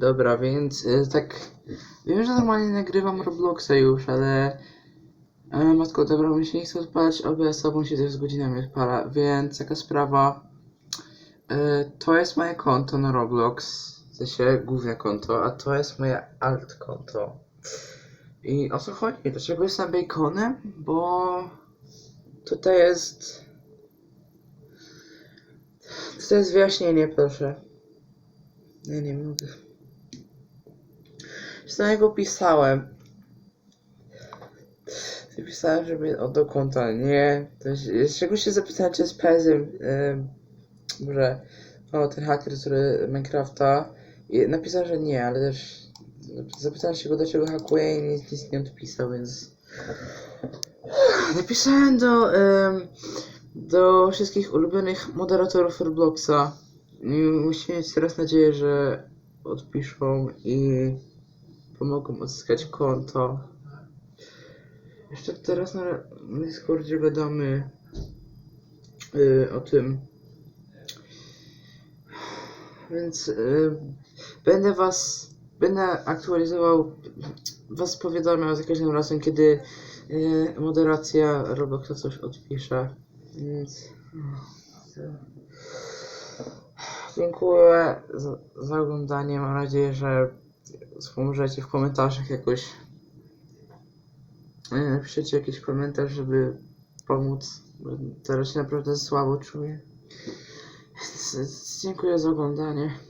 dobra, więc y, tak. Wiem, że normalnie nagrywam Robloxa już, ale. E, matko, dobra, mi się nie chce odpalać OBS-a, bo mi się też z godzinami odpala, więc taka sprawa. E, to jest moje konto na Roblox, w sensie główne konto, a to jest moje alt konto. I o co chodzi? Dlaczego jestem baconem? Bo tutaj jest. To jest wyjaśnienie, proszę. Ja nie mogę. Niego pisałem. Pisałem, żeby oddał konta. Nie. To jest, z czego się zapytałem, czy jest pezem. Yy, może. O, ten haker, który Minecrafta. I napisał, że nie, ale też. Zapytałem się go, dlaczego hakuje i nic, nic nie odpisał, więc. Napisałem do. do wszystkich ulubionych moderatorów Robloxa. Musimy mieć teraz nadzieję, że odpiszą i pomogą odzyskać konto. Jeszcze teraz na Discordzie gadamy y, o tym. Więc y, będę was, będę aktualizował, was powiadamiał za każdym razem, kiedy y, moderacja Robloxa coś odpisze. Więc... Dziękuję za, za oglądanie. Mam nadzieję, że wspomożecie w komentarzach jakoś. Napiszecie jakiś komentarz, żeby pomóc. Bo teraz się naprawdę słabo czuję. Dziękuję za oglądanie.